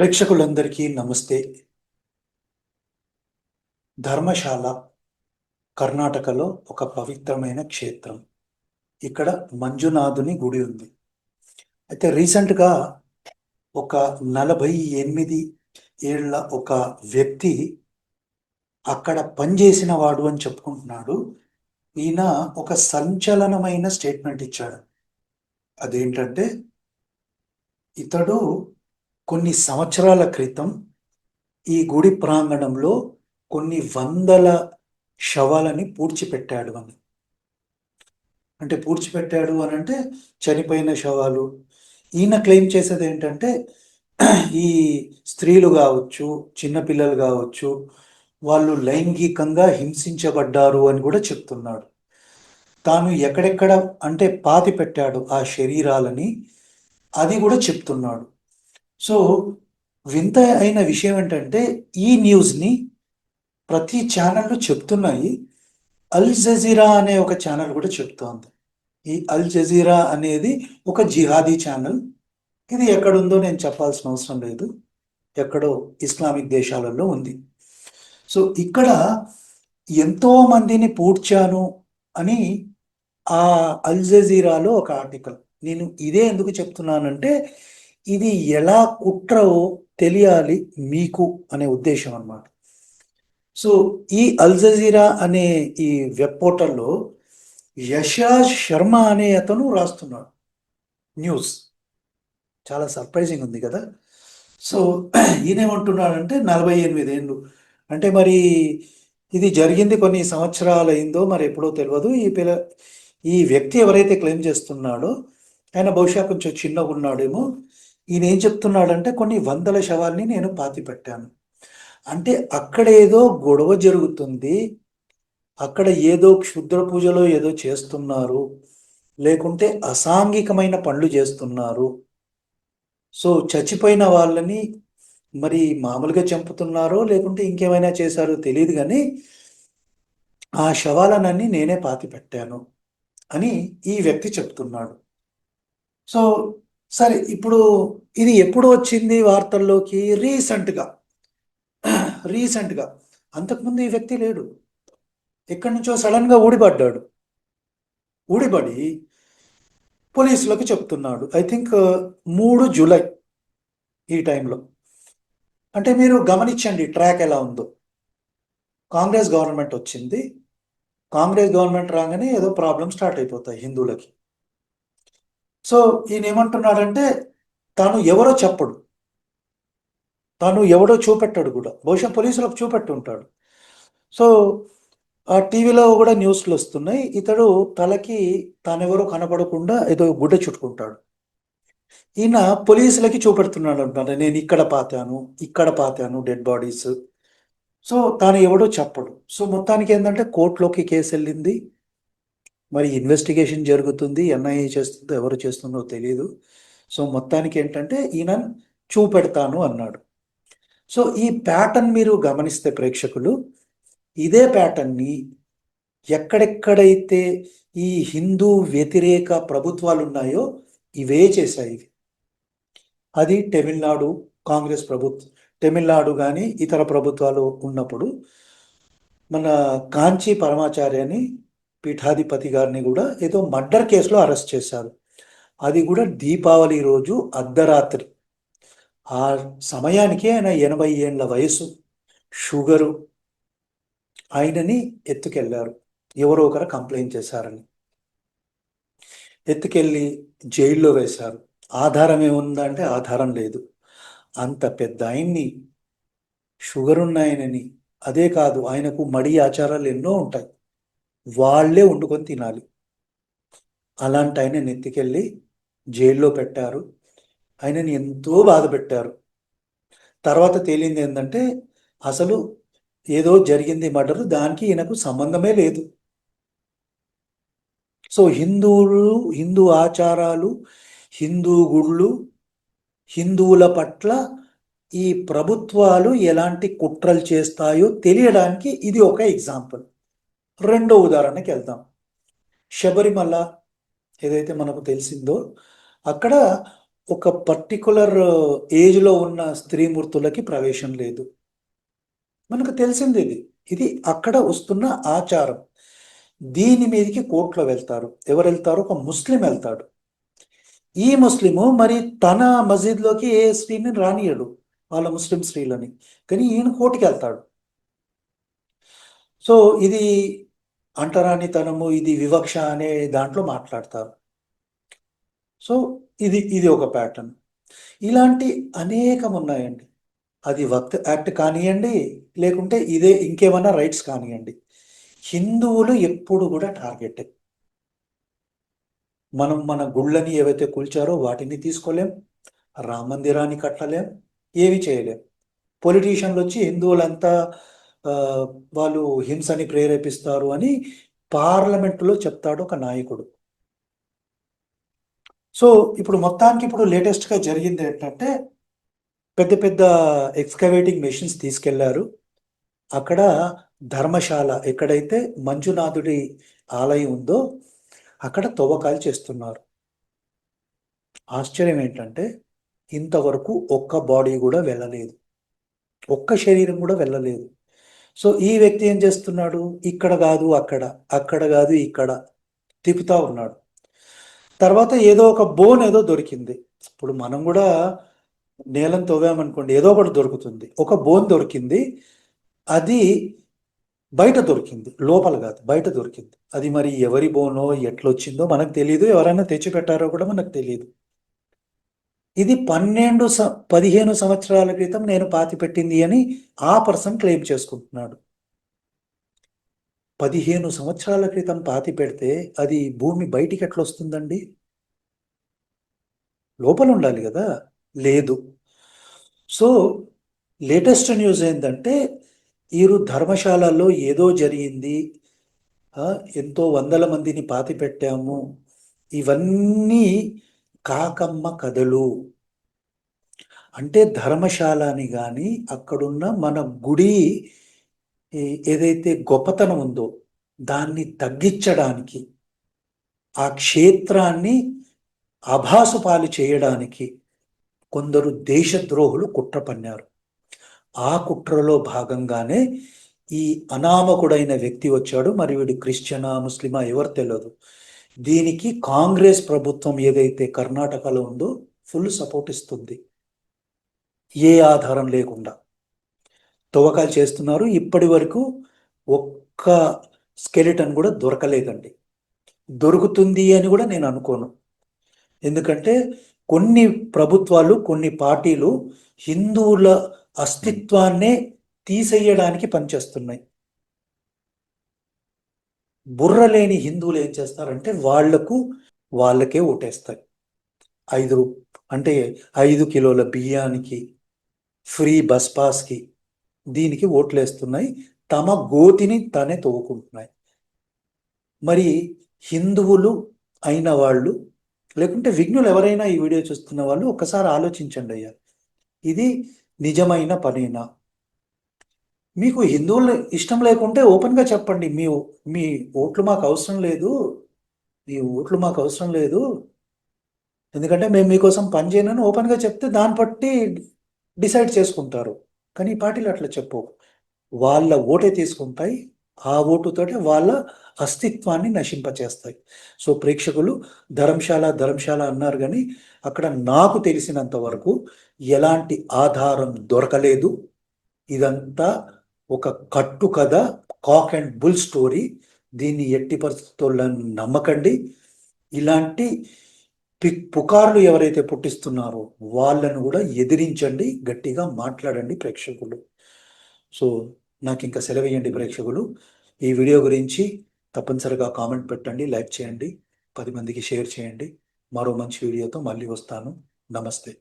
ప్రేక్షకులందరికీ నమస్తే. ధర్మశాల కర్ణాటకలో ఒక పవిత్రమైన క్షేత్రం. ఇక్కడ మంజునాథుని గుడి ఉంది. అయితే రీసెంట్గా ఒక నలభై ఎనిమిది ఏళ్ళ ఒక వ్యక్తి అక్కడ పనిచేసిన వాడు అని చెప్పుకుంటున్నాడు. ఈయన ఒక సంచలనమైన స్టేట్మెంట్ ఇచ్చాడు. అదేంటంటే ఇతడు కొన్ని సంవత్సరాల క్రితం ఈ గుడి ప్రాంగణంలో కొన్ని వందల శవాలని పూడ్చిపెట్టాడు అని. అంటే పూడ్చిపెట్టాడు అని అంటే చనిపోయిన శవాలు. ఈయన క్లెయిమ్ చేసేది ఏంటంటే ఈ స్త్రీలు కావచ్చు చిన్నపిల్లలు కావచ్చు వాళ్ళు లైంగికంగా హింసించబడ్డారు అని కూడా చెప్తున్నాడు. తాను ఎక్కడెక్కడ అంటే పాతి పెట్టాడు ఆ శరీరాలని అది కూడా చెప్తున్నాడు. సో వింత అయిన విషయం ఏంటంటే ఈ న్యూస్ని ప్రతి ఛానళ్ళు చెప్తున్నాయి. అల్ జజీరా అనే ఒక ఛానల్ కూడా చెప్తోంది. ఈ అల్ జజీరా అనేది ఒక జిహాదీ ఛానల్ ఇది ఎక్కడుందో నేను చెప్పాల్సిన అవసరం లేదు. ఎక్కడో ఇస్లామిక్ దేశాలలో ఉంది. సో ఇక్కడ ఎంతో మందిని పూడ్చాను అని ఆ అల్ జజీరాలో ఒక ఆర్టికల్ నేను ఇదే ఎందుకు చెప్తున్నానంటే ఇది ఎలా కుట్రో తెలియాలి మీకు అనే ఉద్దేశం అన్నమాట. సో ఈ అల్ జజీరా అనే ఈ వెబ్ పోర్టల్లో యశాజ్ శర్మ అనే అతను రాస్తున్నాడు. న్యూస్. చాలా సర్ప్రైజింగ్ ఉంది కదా. సో ఈయనేమంటున్నాడంటే నలభై ఎనిమిది ఏళ్ళు. అంటే మరి ఇది జరిగింది కొన్ని సంవత్సరాలు అయిందో మరి ఎప్పుడో తెలియదు ఈ పిల్ల ఈ వ్యక్తి ఎవరైతే క్లెయిమ్ చేస్తున్నాడో ఆయన బహుశా కొంచెం చిన్నగా ఉన్నాడేమో. ఈయన ఏం చెప్తున్నాడంటే కొన్ని వందల శవాల్ని నేను పాతి పెట్టాను అంటే అక్కడ ఏదో గొడవ జరుగుతుంది. అక్కడ ఏదో క్షుద్ర పూజలో ఏదో చేస్తున్నారు. లేకుంటే అసాంఘికమైన పనులు చేస్తున్నారు. సో చచ్చిపోయిన వాళ్ళని మరి మామూలుగా చంపుతున్నారో లేకుంటే ఇంకేమైనా చేశారో తెలియదు కానీ ఆ శవాలనన్నీ నేనే పాతి పెట్టాను అని ఈ వ్యక్తి చెప్తున్నాడు. సో సరే ఇప్పుడు ఇది ఎప్పుడు వచ్చింది వార్తల్లోకి? రీసెంట్గా. రీసెంట్గా. అంతకుముందు ఈ వ్యక్తి లేడు. ఎక్కడి నుంచో సడన్గా ఊడిపడ్డాడు. ఊడిపడి పోలీసులకు చెప్తున్నాడు. ఐ థింక్ మూడు జూలై ఈ టైంలో. అంటే మీరు గమనించండి ట్రాక్ ఎలా ఉందో. కాంగ్రెస్ గవర్నమెంట్ వచ్చింది. కాంగ్రెస్ గవర్నమెంట్ రాగానే ఏదో ప్రాబ్లం స్టార్ట్ అయిపోతాయి హిందువులకి. సో ఈయన ఏమంటున్నాడంటే తాను ఎవరో చెప్పడు. తాను ఎవడో చూపెట్టాడు కూడా. బహుశా పోలీసులకు చూపెట్టి ఉంటాడు సో ఆ టీవీలో కూడా న్యూస్లు వస్తున్నాయి. ఇతడు తలకి తానెవరో కనపడకుండా ఏదో గుడ్డ చుట్టుకుంటాడు. ఈయన పోలీసులకి చూపెడుతున్నాడు అంటారు నేను ఇక్కడ పాతాను ఇక్కడ పాతాను డెడ్ బాడీస్. సో తాను ఎవడో చెప్పడు. సో మొత్తానికి ఏంటంటే కోర్టులోకి కేసు వెళ్ళింది. మరి ఇన్వెస్టిగేషన్ జరుగుతుంది. ఎన్ఐఏ చేస్తుందో ఎవరు చేస్తుందో తెలియదు సో మొత్తానికి ఏంటంటే ఈయన చూపెడతాను అన్నాడు. సో ఈ ప్యాటర్న్ మీరు గమనిస్తే ప్రేక్షకులు ఇదే ప్యాటర్న్ని ఎక్కడెక్కడైతే ఈ హిందూ వ్యతిరేక ప్రభుత్వాలు ఉన్నాయో ఇవే చేశాయి. అది తమిళనాడు కాంగ్రెస్ ప్రభుత్వం తమిళనాడు కానీ ఇతర ప్రభుత్వాలు ఉన్నప్పుడు మన కాంచీ పరమాచార్యని పీఠాధిపతి గారిని కూడా ఏదో మర్డర్ కేసులో అరెస్ట్ చేశారు. అది కూడా దీపావళి రోజు అర్ధరాత్రి. ఆ సమయానికి ఆయన ఎనభై ఏళ్ళ వయసు షుగరు. ఆయనని ఎత్తుకెళ్ళారు. ఎవరో ఒకరు కంప్లైంట్ చేశారని. ఎత్తుకెళ్ళి జైల్లో వేశారు. ఆధారం ఏముందంటే ఆధారం లేదు. అంత పెద్ద ఆయన్ని షుగర్ ఉన్న ఆయనని. అదే కాదు ఆయనకు మడి ఆచారాలు ఎన్నో ఉంటాయి. వాళ్ళే వండుకొని తినాలి. అలాంటి ఆయన ఎత్తుకెళ్ళి జైల్లో పెట్టారు. ఆయనని ఎంతో బాధ పెట్టారు. తర్వాత తేలింది ఏంటంటే అసలు ఏదో జరిగింది మటరు దానికి ఈయనకు సంబంధమే లేదు. సో హిందువులు హిందూ ఆచారాలు హిందూ గుళ్ళు హిందువుల పట్ల ఈ ప్రభుత్వాలు ఎలాంటి కుట్రలు చేస్తాయో తెలియడానికి ఇది ఒక ఎగ్జాంపుల్. రెండో ఉదాహరణకి వెళ్దాం. శబరిమల ఏదైతే మనకు తెలిసిందో అక్కడ ఒక పర్టికులర్ ఏజ్లో ఉన్న స్త్రీమూర్తులకి ప్రవేశం లేదు. మనకు తెలిసింది ఇది. ఇది అక్కడ వస్తున్న ఆచారం. దీని మీదకి కోర్టులో వెళ్తారు. ఎవరు వెళ్తారు? ఒక ముస్లిం వెళ్తాడు. ఈ ముస్లిము మరి తన మసీద్లోకి ఏ స్త్రీని రానియడు. వాళ్ళ ముస్లిం స్త్రీలని. కానీ ఈయన కోర్టుకి వెళ్తాడు. సో ఇది అంటరానితనము ఇది వివక్ష అనే దాంట్లో మాట్లాడతారు. సో ఇది ఇది ఒక ప్యాటర్న్ ఇలాంటి అనేకం ఉన్నాయండి అది వక్త్ యాక్ట్ కానివ్వండి లేకుంటే ఇదే ఇంకేమైనా రైట్స్ కానివ్వండి హిందువులు ఎప్పుడు కూడా టార్గెట్ మనం మన గుళ్ళని ఏవైతే కూల్చారో వాటిని తీసుకోలేం రామ మందిరాన్ని కట్టలేం ఏవి చేయలేం. పొలిటీషియన్లు వచ్చి హిందువులంతా వాళ్ళు హింసని ప్రేరేపిస్తారు అని పార్లమెంటులో చెప్తాడు ఒక నాయకుడు. సో ఇప్పుడు మొత్తానికి ఇప్పుడు లేటెస్ట్గా జరిగింది ఏంటంటే పెద్ద పెద్ద ఎక్స్కవేటింగ్ మెషిన్స్ తీసుకెళ్ళారు. అక్కడ ధర్మశాల ఎక్కడైతే మంజునాథుడి ఆలయం ఉందో అక్కడ తవ్వకాలు చేస్తున్నారు. ఆశ్చర్యం ఏంటంటే ఇంతవరకు ఒక్క బాడీ కూడా వెళ్ళలేదు. ఒక్క శరీరం కూడా వెళ్ళలేదు. సో ఈ వ్యక్తి ఏం చేస్తున్నాడు? ఇక్కడ కాదు అక్కడ. అక్కడ కాదు ఇక్కడ. తిప్పుతా ఉన్నాడు. తర్వాత ఏదో ఒక బోన్ ఏదో దొరికింది. ఇప్పుడు మనం కూడా నేలను తవ్వామనుకోండి ఏదో ఒకటి దొరుకుతుంది. ఒక బోన్ దొరికింది. అది బయట దొరికింది. లోపల కాదు బయట దొరికింది. అది మరి ఎవరి బోనో ఎట్లొచ్చిందో మనకు తెలియదు ఎవరైనా తెచ్చిపెట్టారో కూడా మనకు తెలియదు ఇది పన్నెండు పదిహేను సంవత్సరాల క్రితం నేను పాతి పెట్టింది అని ఆ పర్సన్ క్లెయిమ్ చేసుకుంటున్నాడు. పదిహేను సంవత్సరాల క్రితం పాతి పెడితే అది భూమి బయటికి ఎట్లా వస్తుందండి? లోపల ఉండాలి కదా? లేదు. సో లేటెస్ట్ న్యూస్ ఏంటంటే ఈరు ధర్మశాలలో ఏదో జరిగింది. ఎంతో వందల మందిని పాతి పెట్టాము ఇవన్నీ కాకమ్మ కథలు. అంటే ధర్మశాల అని కానీ అక్కడున్న మన గుడి ఏదైతే గొప్పతనం ఉందో దాన్ని తగ్గించడానికి ఆ క్షేత్రాన్ని అభాసుపాలు చేయడానికి కొందరు దేశద్రోహులు కుట్ర పన్నారు. ఆ కుట్రలో భాగంగానే ఈ అనామకుడైన వ్యక్తి వచ్చాడు. మరి వీడు క్రిస్టియనా ముస్లిమా ఎవరు తెలియదు దీనికి కాంగ్రెస్ ప్రభుత్వం ఏదైతే కర్ణాటకలో ఉందో ఫుల్ సపోర్ట్ ఇస్తుంది. ఏ ఆధారం లేకుండా తవ్వకాలు చేస్తున్నారు. ఇప్పటి వరకు ఒక్క స్కెలిటన్ కూడా దొరకలేదండి. దొరుకుతుంది అని కూడా నేను అనుకోను. ఎందుకంటే కొన్ని ప్రభుత్వాలు కొన్ని పార్టీలు హిందువుల అస్తిత్వాన్నే తీసేయడానికి పనిచేస్తున్నాయి. బుర్ర లేని హిందువులు ఏం చేస్తారంటే వాళ్ళకు వాళ్ళకే ఓటేస్తాయి ఐదు అంటే ఐదు కిలోల బియ్యానికి ఫ్రీ బస్ పాస్కి దీనికి ఓట్లేస్తున్నాయి. తమ గోతిని తానే తవ్వుకుంటున్నాయి మరి హిందువులు అయిన వాళ్ళు లేకుంటే విఘ్నులు ఎవరైనా ఈ వీడియో చూస్తున్న వాళ్ళు ఒకసారి ఆలోచించండి అయ్యా. ఇది నిజమైన పనేనా? మీకు హిందువులు ఇష్టం లేకుంటే ఓపెన్గా చెప్పండి. మీ మీ ఓట్లు మాకు అవసరం లేదు. మీ ఓట్లు మాకు అవసరం లేదు. ఎందుకంటే మేము మీకోసం పనిచేయనని ఓపెన్గా చెప్తే దాన్ని బట్టి డిసైడ్ చేసుకుంటారు. కానీ ఈ పార్టీలు అట్లా చెప్పు వాళ్ళ ఓటే తీసుకుంటాయి. ఆ ఓటుతోటి వాళ్ళ అస్తిత్వాన్ని నశింపచేస్తాయి. సో ప్రేక్షకులు ధర్మశాల ధర్మశాల అన్నారు కానీ అక్కడ నాకు తెలిసినంత వరకు ఎలాంటి ఆధారం దొరకలేదు. ఇదంతా ఒక కట్టు కథ కాక్ అండ్ బుల్ స్టోరీ. దీన్ని ఎట్టి పరిస్థితుల్లో నమ్మకండి. ఇలాంటి పుకార్లు ఎవరైతే పుట్టిస్తున్నారో వాళ్ళను కూడా ఎదిరించండి గట్టిగా మాట్లాడండి ప్రేక్షకులు. సో నాకు ఇంకా సెలవేయండి ప్రేక్షకులు. ఈ వీడియో గురించి తప్పనిసరిగా కామెంట్ పెట్టండి లైక్ చేయండి పది మందికి షేర్ చేయండి. మరో మంచి వీడియోతో మళ్ళీ వస్తాను. నమస్తే.